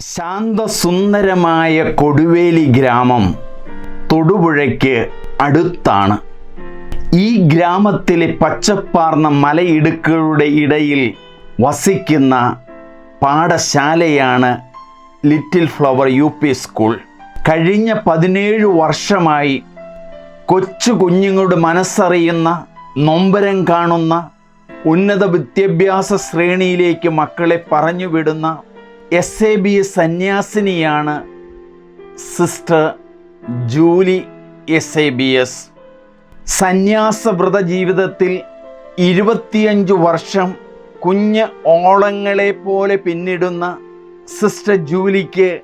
ശാന്തസുന്ദരമായ കൊടുവേലി ഗ്രാമം തൊടുപുഴയ്ക്ക് അടുത്താണ്. ഈ ഗ്രാമത്തിലെ പച്ചപ്പാർന്ന മലയിടുക്കുകളുടെ ഇടയിൽ വസിക്കുന്ന പാഠശാലയാണ് Little Flower U P School. കഴിഞ്ഞ പതിനേഴ് വർഷമായി കൊച്ചു കുഞ്ഞുങ്ങളുടെ മനസ്സറിയുന്ന നൊമ്പരം കാണുന്ന ഉന്നത വിദ്യാഭ്യാസ ശ്രേണിയിലേക്ക് മക്കളെ പറഞ്ഞു വിടുന്ന S A B സന്യാസിനിയാണ് sister Julie S A B S സന്യാസവ്രത ജീവിതത്തിൽ ഇരുപത്തിയഞ്ച് വർഷം കുഞ്ഞ് ഓളങ്ങളെ പോലെ പിന്നിടുന്ന സിസ്റ്റർ ജൂലിക്ക്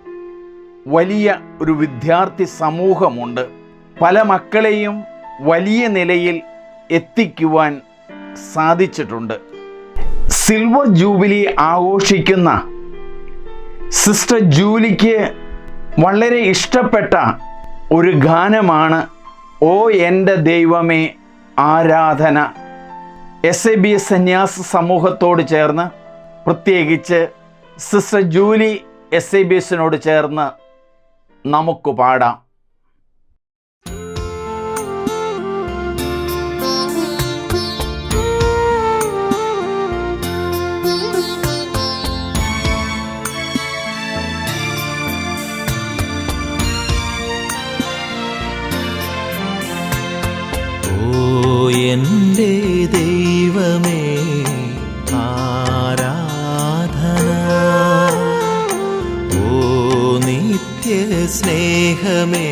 വലിയ ഒരു വിദ്യാർത്ഥി സമൂഹമുണ്ട്. പല മക്കളെയും വലിയ നിലയിൽ എത്തിക്കുവാൻ സാധിച്ചിട്ടുണ്ട്. സിൽവർ ജൂബിലി ആഘോഷിക്കുന്ന സിസ്റ്റർ ജൂലിക്ക് വളരെ ഇഷ്ടപ്പെട്ട ഒരു ഗാനമാണ് ഓ എന്റെ ദൈവമേ ആരാധന. എസ് എ ബി എസ് സന്യാസ സമൂഹത്തോട് ചേർന്ന് പ്രത്യേകിച്ച് sister Julie S A B എസിനോട് ചേർന്ന് നമുക്ക് പാടാം. സ്നേഹമേ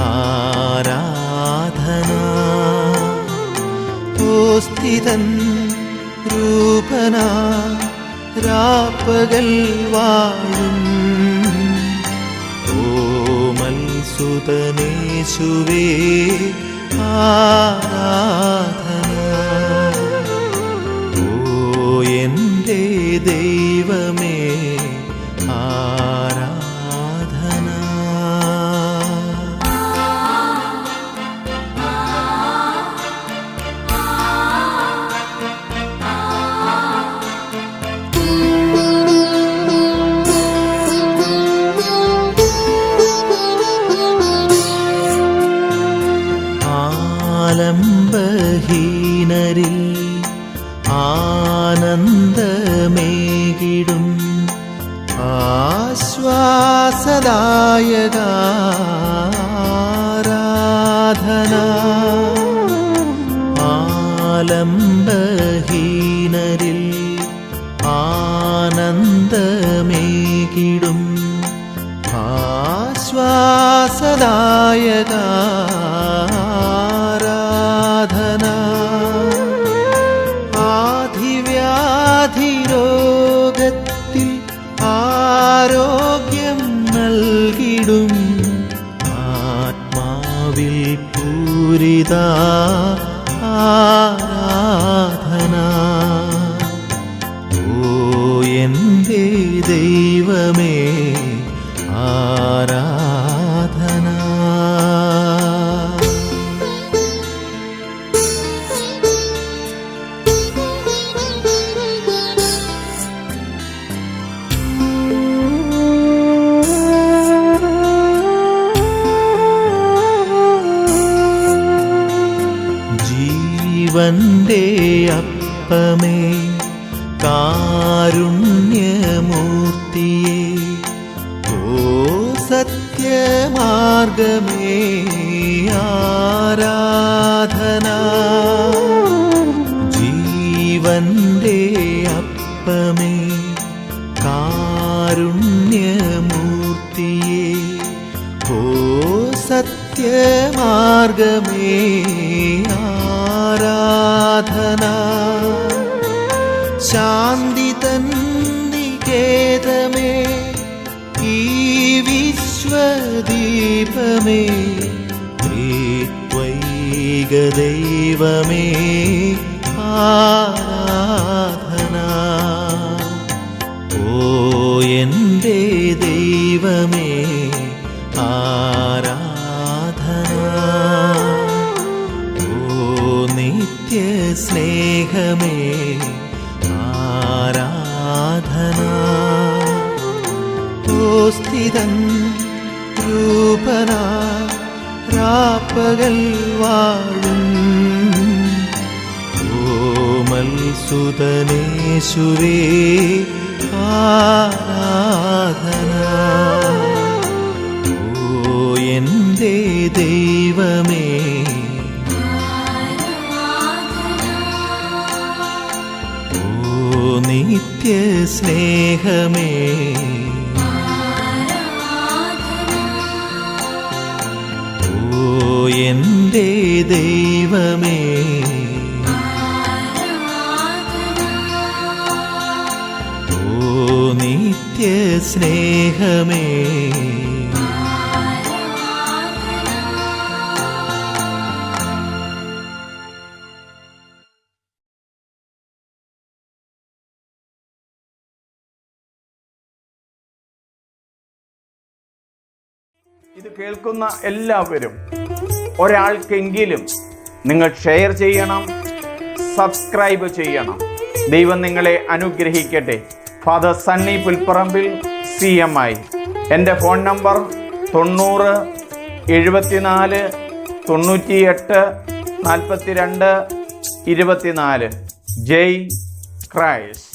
ആരാധന. സ്ഥിതൻ രൂപന രാപ്പകൽ വാഴും. ഓമൽ സുതനേശുവേ ആരാധന. ഓ എന്റെ ദൈവമേ ആലംബഹീനരിൽ ആനന്ദമേകിടും. ആശ്വാസദായക ആരാധന ആലംബഹീനരിൽ ആനന്ദമേകിടും. ആശ്വാസദായക പൂരിത ആരാധന ജീവന്റെ അപ്പമേ കാരുണ്യമൂർത്തിയെ ഓ സത്യമാർഗമേ ആരാധന. ജീവന്റെ അപ്പമേ കാരുണ്യമൂർത്തിയെ ഓ സത്യമാർഗമേ ആരാധന ശാന്തി തന്നികേതമേ ഈ വിശ്വദീപമേ ദൈവമേ ആരാധന നിത്യ സ്നേഹമേ ആരാധന? സ്ഥിതൻ രൂപന രാപ്പകൽ വാഴും. ഓമൽ സുതനേശുരേ ആരാധന? ഓ എന്റെ ദൈവമേ നിത്യ സ്നേഹമേ ഓ എന്റെ ദൈവമേ. ഓ നിത്യ ഇത് കേൾക്കുന്ന എല്ലാവരും ഒരാൾക്കെങ്കിലും നിങ്ങൾ ഷെയർ ചെയ്യണം സബ്സ്ക്രൈബ് ചെയ്യണം. ദൈവം നിങ്ങളെ അനുഗ്രഹിക്കട്ടെ. Father Sunny Pulparambil C M I എന്റെ ഫോൺ നമ്പർ തൊണ്ണൂറ് എഴുപത്തിനാല് തൊണ്ണൂറ്റിയെട്ട് നാൽപ്പത്തിരണ്ട് ഇരുപത്തിനാല്. ജയ് ക്രൈസ്റ്റ്.